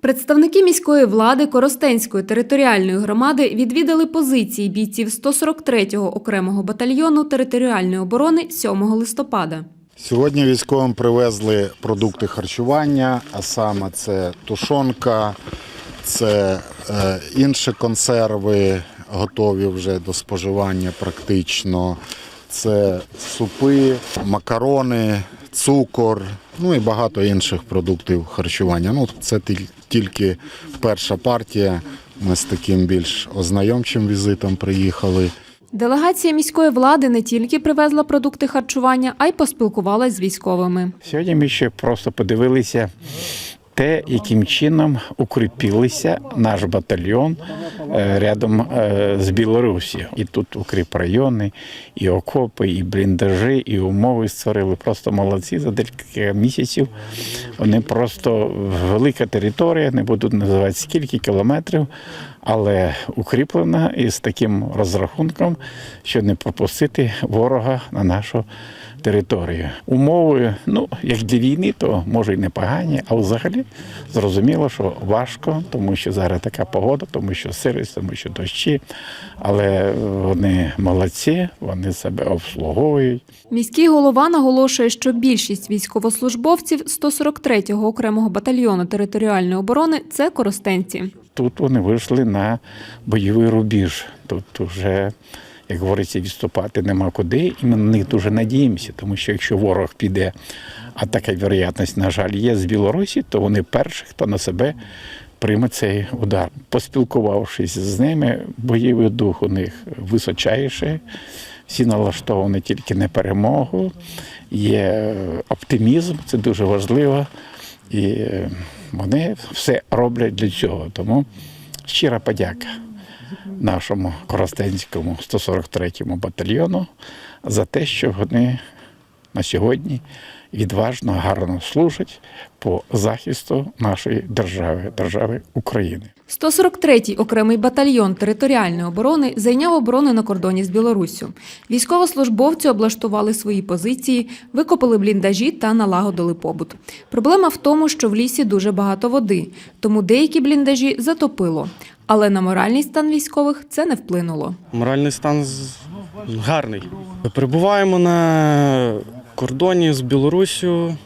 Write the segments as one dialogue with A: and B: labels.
A: Представники міської влади Коростенської територіальної громади відвідали позиції бійців 143-го окремого батальйону територіальної оборони 7 листопада.
B: Сьогодні військовим привезли продукти харчування, а саме це тушонка, це е, інші консерви, готові вже до споживання практично. Це супи, макарони, цукор, ну і багато інших продуктів харчування. Ну, це тільки перша партія. Ми з таким більш ознайомчим візитом приїхали.
A: Делегація міської влади не тільки привезла продукти харчування, а й поспілкувалася з військовими.
C: Сьогодні ми ще просто подивилися те, яким чином укріпилися наш батальйон е, рядом е, з Білорусі. І тут укріпрайони, і окопи, і бліндажі, і умови створили. Просто молодці за декілька місяців. Вони просто велика територія, не буду називати скільки кілометрів, але укріплена і з таким розрахунком, щоб не пропустити ворога на нашу територію. Умови, ну як для війни, то може і непогані, а взагалі зрозуміло, що важко, тому що зараз така погода, тому що сирість, тому що дощі. Але вони молодці, вони себе обслуговують.
A: Міський голова наголошує, що більшість військовослужбовців 143-го окремого батальйону територіальної оборони це коростенці.
C: Тут вони вийшли на бойовий рубіж. Тут вже, як говориться, відступати нема куди, і ми на них дуже надіємося, тому що якщо ворог піде, а така вероятність, на жаль, є з Білорусі, то вони перші, хто на себе прийме цей удар. Поспілкувавшись з ними, бойовий дух у них височайший. Всі налаштовані тільки на перемогу, є оптимізм, це дуже важливо. І вони все роблять для цього. Тому щира подяка нашому Коростенському 143-му батальйону за те, що вони на сьогодні відважно, гарно служать по захисту нашої держави, держави України.
A: 143-й окремий батальйон територіальної оборони зайняв оборону на кордоні з Білоруссю. Військовослужбовці облаштували свої позиції, викопали бліндажі та налагодили побут. Проблема в тому, що в лісі дуже багато води, тому деякі бліндажі затопило. Але на моральний стан військових це не вплинуло.
D: Моральний стан гарний. Перебуваємо на кордоні з Білоруссю,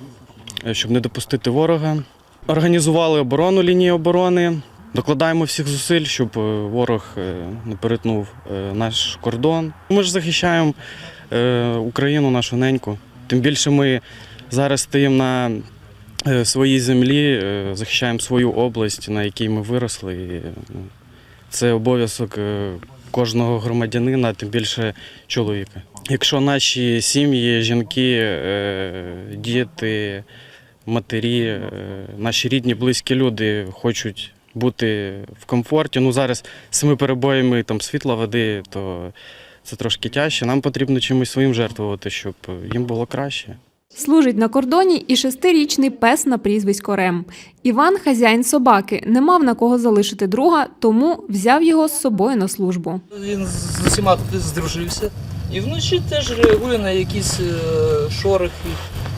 D: е, щоб не допустити ворога. Організували оборону лінії оборони. Докладаємо всіх зусиль, щоб е, ворог е, не перетнув наш кордон. Ми ж захищаємо Україну, нашу неньку. Тим більше ми зараз стоїмо на своїй землі, захищаємо свою область, на якій ми виросли. Ну, Це обов'язок кожного громадянина, тим більше чоловіка. Якщо наші сім'ї, жінки, е, діти, матері, е, наші рідні, близькі люди хочуть бути в комфорті. Ну зараз з цими перебоями там світла, води, то це трошки тяжче. Нам потрібно чимось своїм жертвувати, щоб їм було краще.
A: Служить на кордоні і шестирічний пес на прізвисько Рем. Іван, хазяїн собаки, не мав на кого залишити друга, тому взяв його з собою на службу.
E: Він з усіма тут здружився. І вночі теж реагує на якісь е, шорохи.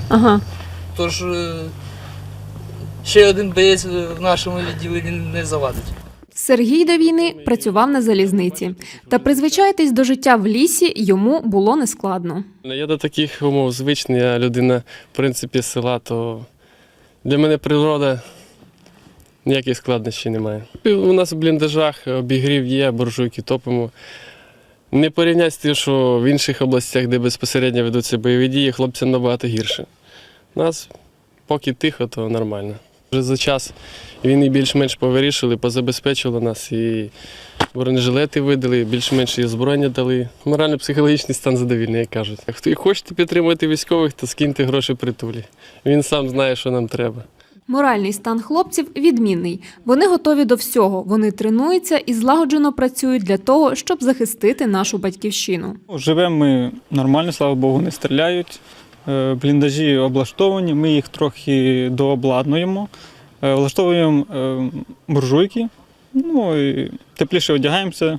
A: Ага.
E: Тож е, ще один боєць в нашому відділенні не завадить.
A: Сергій до війни працював на залізниці. Та призвичайтесь до життя в лісі йому було нескладно.
F: Я до таких умов звичний, я людина, в принципі, з села, то для мене природа ніяких складнощів немає. У нас в бліндажах обігрів є, буржуйки топимо. Не порівняти з тим, що в інших областях, де безпосередньо ведуться бойові дії, хлопцям набагато гірше. У нас поки тихо, то нормально. Вже за час війни більш-менш повирішили, позабезпечили нас і бронежилети видали, більш-менш і озброєння дали. Морально-психологічний стан задовільний, як кажуть. Хто і хочете підтримувати військових, то скиньте гроші притулі. Він сам знає, що нам треба.
A: Моральний стан хлопців відмінний. Вони готові до всього. Вони тренуються і злагоджено працюють для того, щоб захистити нашу батьківщину.
G: Ну, Живемо ми нормально, слава Богу, не стріляють. Е, Бліндажі облаштовані, ми їх трохи дообладнуємо. Е, Влаштовуємо е, буржуйки, ну і тепліше одягаємося,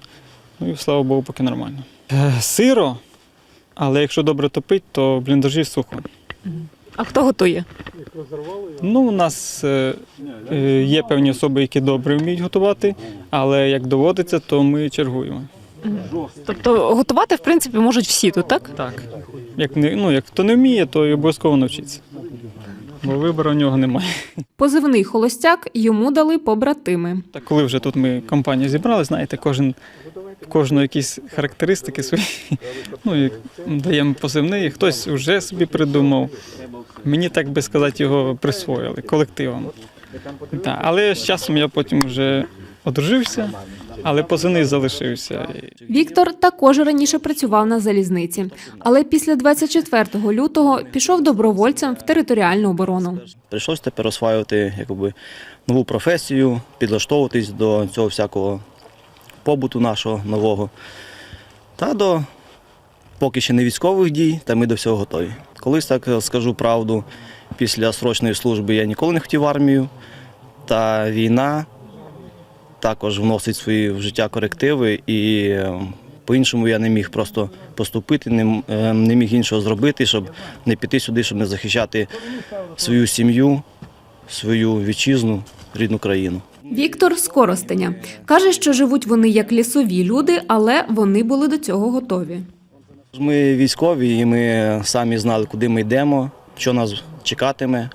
G: ну і слава Богу, поки нормально. Сиро, але якщо добре топить, то бліндажі сухо.
H: А хто готує?
G: Ну, у нас е, е, є певні особи, які добре вміють готувати, але як доводиться, то ми чергуємо.
H: Тобто готувати, в принципі, можуть всі тут, так?
G: Так. Як не, ну, як хто не вміє, то й обов'язково навчиться. Бо вибору в нього немає.
A: Позивний холостяк йому дали побратими.
G: Так коли вже тут ми компанія зібрали, знаєте, кожен в кожного якісь характеристики свої. Ну і даємо позивний, хтось вже собі придумав. Мені, так би сказати, його присвоїли колективом. Так, але з часом я потім вже одружився, але позивний залишився.
A: Віктор також раніше працював на залізниці, але після 24 лютого пішов добровольцем в територіальну оборону.
I: Прийшлось тепер осваювати якби, нову професію, підлаштовуватись до цього всякого побуту нашого нового. Та до поки ще не військових дій, та ми до всього готові. Колись так скажу правду, після срочної служби я ніколи не хотів армію, та війна також вносить свої в життя корективи, і е, по-іншому я не міг просто поступити, не, м- е, не міг іншого зробити, щоб не піти сюди, щоб не захищати свою сім'ю, свою вітчизну, рідну країну.
A: Віктор з Коростеня каже, що живуть вони як лісові люди, але вони були до цього готові.
I: Ми військові, і ми самі знали, куди ми йдемо, що нас чекатиме.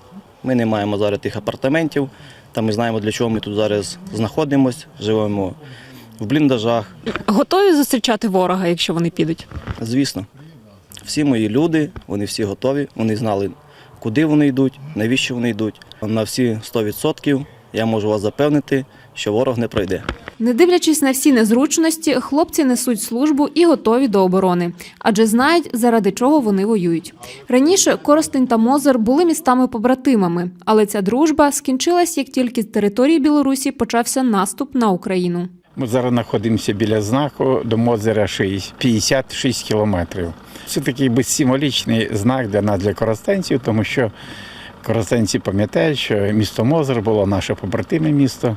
I: Ми не маємо зараз тих апартаментів, та ми знаємо, для чого ми тут зараз знаходимося, живемо в бліндажах.
H: Готові зустрічати ворога, якщо вони підуть?
I: Звісно, всі мої люди, вони всі готові, вони знали, куди вони йдуть, навіщо вони йдуть. На всі 100% я можу вас запевнити, що ворог не пройде.
A: Не дивлячись на всі незручності, хлопці несуть службу і готові до оборони, адже знають, заради чого вони воюють. Раніше Коростень та Мозер були містами-побратимами, але ця дружба скінчилась, як тільки з території Білорусі почався наступ на Україну.
C: Ми зараз знаходимося біля знаку до Мозера 6, 56 кілометрів. Це такий би символічний знак для нас, для коростенців, тому що коростенці пам'ятають, що місто Мозер було наше побратиме місто.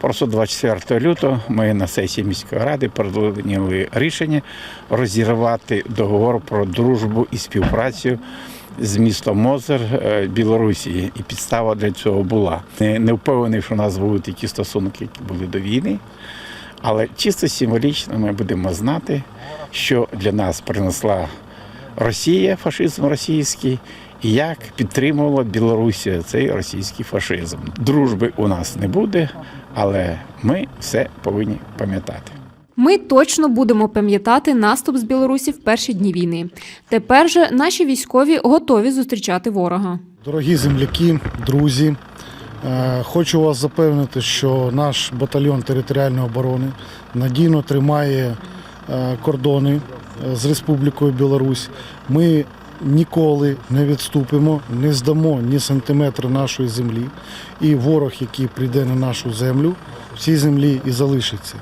C: Просто 24 лютого ми на сесії міської ради прийняли рішення розірвати договор про дружбу і співпрацю з містом Мозер е, Білорусі. І підстава для цього була. Не, не впевнений, що у нас будуть такі стосунки, які були до війни. Але чисто символічно ми будемо знати, що для нас принесла Росія, фашизм російський, як підтримувала Білорусія цей російський фашизм. Дружби у нас не буде, але ми все повинні пам'ятати.
A: Ми точно будемо пам'ятати наступ з Білорусі в перші дні війни. Тепер же наші військові готові зустрічати ворога.
J: Дорогі земляки, друзі, е, хочу вас запевнити, що наш батальйон територіальної оборони надійно тримає е, кордони е, з Республікою Білорусь. Ми ніколи не відступимо, не здамо ні сантиметра нашої землі. І ворог, який прийде на нашу землю, в цій землі і залишиться.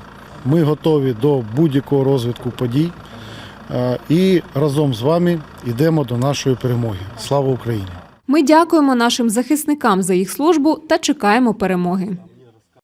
J: Ми готові до будь-якого розвитку подій е, і разом з вами йдемо до нашої перемоги. Слава Україні!
A: Ми дякуємо нашим захисникам за їх службу та чекаємо перемоги.